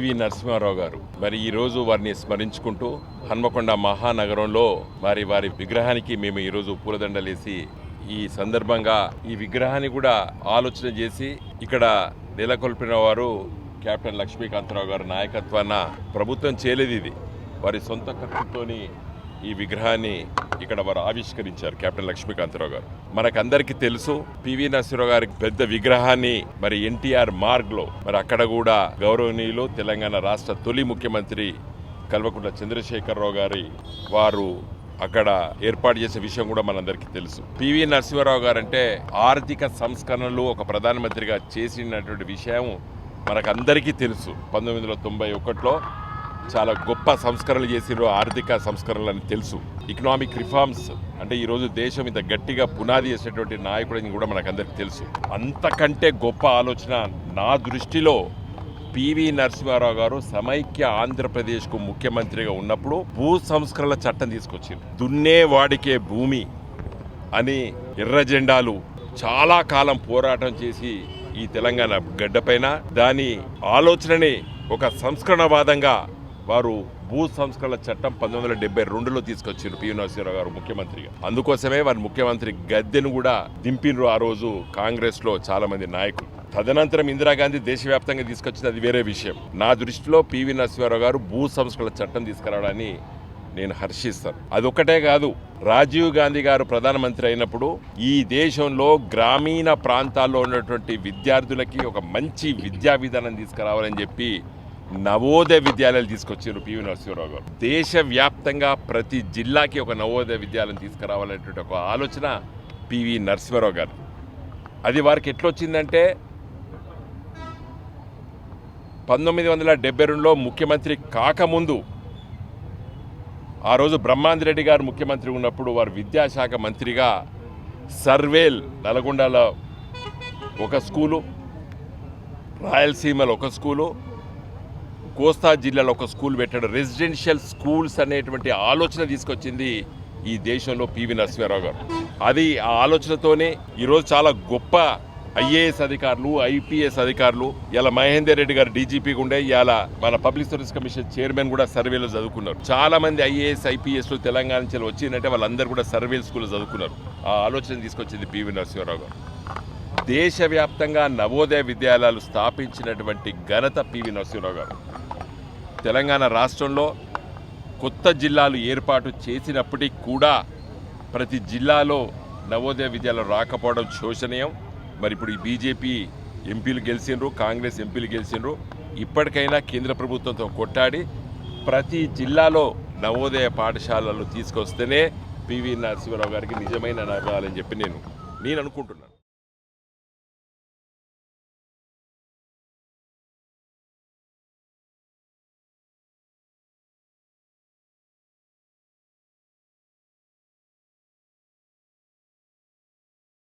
నరసింహారావు గారు. మరి ఈరోజు వారిని స్మరించుకుంటూ హన్మకొండ మహానగరంలో మరి వారి విగ్రహానికి మేము ఈరోజు పూలదండలేసి ఈ సందర్భంగా ఈ విగ్రహాన్ని కూడా ఆలోచన చేసి ఇక్కడ నెలకొల్పిన వారు కెప్టెన్ లక్ష్మీకాంతరావు గారి నాయకత్వాన ప్రభుత్వం చేయలేదు ఇది. వారి సొంత ఖర్చుతోని ఈ విగ్రహాన్ని ఇక్కడ వారు ఆవిష్కరించారు కెప్టెన్ లక్ష్మీకాంతరావు గారు. మనకందరికీ తెలుసు పివి నరసింహరావు గారి పెద్ద విగ్రహాన్ని మరి ఎన్టీఆర్ మార్గ్లో మరి అక్కడ కూడా గౌరవనీయులు తెలంగాణ రాష్ట్ర తొలి ముఖ్యమంత్రి కల్వకుంట్ల చంద్రశేఖరరావు గారి వారు అక్కడ ఏర్పాటు చేసే విషయం కూడా మనందరికీ తెలుసు. పివి నరసింహారావు గారు అంటే ఆర్థిక సంస్కరణలు ఒక ప్రధానమంత్రిగా చేసినటువంటి విషయం మనకందరికీ తెలుసు. పంతొమ్మిది వందల తొంభై ఒకటిలో చాలా గొప్ప సంస్కరణలు చేసిర్రు ఆర్థిక సంస్కరణలు అని తెలుసు. ఎకనామిక్ రిఫార్మ్స్ అంటే ఈరోజు దేశం ఇంత గట్టిగా పునాది చేసేటువంటి నాయకుడు అని కూడా మనకందరికీ తెలుసు. అంతకంటే గొప్ప ఆలోచన నా దృష్టిలో పివి నరసింహారావు గారు సమైక్య ఆంధ్రప్రదేశ్కు ముఖ్యమంత్రిగా ఉన్నప్పుడు భూ సంస్కరణల చట్టం తీసుకొచ్చింది దున్నే వాడికే భూమి అని ఎర్ర జెండాలు చాలా కాలం పోరాటం చేసి ఈ తెలంగాణ గడ్డపైన దాని ఆలోచనని ఒక సంస్కరణవాదంగా వారు భూ సంస్కరణ చట్టం పంతొమ్మిది వందల డెబ్బై రెండులో తీసుకొచ్చారు పి. నరసింహరావు గారు ముఖ్యమంత్రిగా. అందుకోసమే వారి ముఖ్యమంత్రి గద్దెను కూడా దింపినరు ఆ రోజు కాంగ్రెస్లో చాలా మంది నాయకులు. తదనంతరం ఇందిరాగాంధీ దేశవ్యాప్తంగా తీసుకొచ్చింది అది వేరే విషయం. నా దృష్టిలో పివి నరసింహారావు గారు భూ సంస్కరణ చట్టం తీసుకురావడాన్ని నేను హర్షిస్తాను. అదొక్కటే కాదు రాజీవ్ గాంధీ గారు ప్రధానమంత్రి అయినప్పుడు ఈ దేశంలో గ్రామీణ ప్రాంతాల్లో ఉన్నటువంటి విద్యార్థులకి ఒక మంచి విద్యా విధానం తీసుకురావాలని చెప్పి నవోదయ విద్యాలయాలు తీసుకొచ్చారు పివి నరసింహరావు గారు. దేశవ్యాప్తంగా ప్రతి జిల్లాకి ఒక నవోదయ విద్యాలయం తీసుకురావాలనేటువంటి ఒక ఆలోచన పివి నరసింహరావు గారు. అది వారికి ఎట్లొచ్చిందంటే పంతొమ్మిది వందల డెబ్బై రెండులో ముఖ్యమంత్రి కాకముందు ఆ రోజు బ్రహ్మాందిరెడ్డి గారు ముఖ్యమంత్రి ఉన్నప్పుడు వారు విద్యాశాఖ మంత్రిగా సర్వేల్ నల్గొండలో ఒక స్కూలు రాయలసీమలో ఒక స్కూలు కోస్తా జిల్లాలో ఒక స్కూల్ పెట్టాడు. రెసిడెన్షియల్ స్కూల్స్ అనేటువంటి ఆలోచన తీసుకొచ్చింది ఈ దేశంలో పివి నరసింహారావు గారు. అది ఆ ఆలోచనతోనే ఈరోజు చాలా గొప్ప ఐఏఎస్ అధికారులు ఐపీఎస్ అధికారులు ఇలా మహేందర్ రెడ్డి గారు డీజీపీగా ఉండే ఇలా మన పబ్లిక్ సర్వీస్ కమిషన్ చైర్మన్ కూడా సర్వేలో చదువుకున్నారు. చాలా మంది ఐఏఎస్ ఐపీఎస్లు తెలంగాణ నుంచి వచ్చిందంటే వాళ్ళందరూ కూడా సర్వేల్ స్కూల్లో చదువుకున్నారు. ఆ ఆలోచన తీసుకొచ్చింది పివి నరసింహారావు గారు. దేశవ్యాప్తంగా నవోదయ విద్యాలయాలు స్థాపించినటువంటి ఘనత పివి నరసింహరావు గారు. తెలంగాణ రాష్ట్రంలో కొత్త జిల్లాలు ఏర్పాటు చేసినప్పటికీ కూడా ప్రతి జిల్లాలో నవోదయ విద్యాలు రాకపోవడం శోషనీయం మరి ఇప్పుడు ఈ బీజేపీ ఎంపీలు గెలిచిండ్రు కాంగ్రెస్ ఎంపీలు గెలిచిండ్రు ఇప్పటికైనా కేంద్ర ప్రభుత్వంతో కొట్టాడి ప్రతి జిల్లాలో నవోదయ పాఠశాలలు తీసుకొస్తేనే పివి నరసింహారావు గారికి నిజమైన నగరాలని చెప్పి నేను నేను అనుకుంటున్నాను.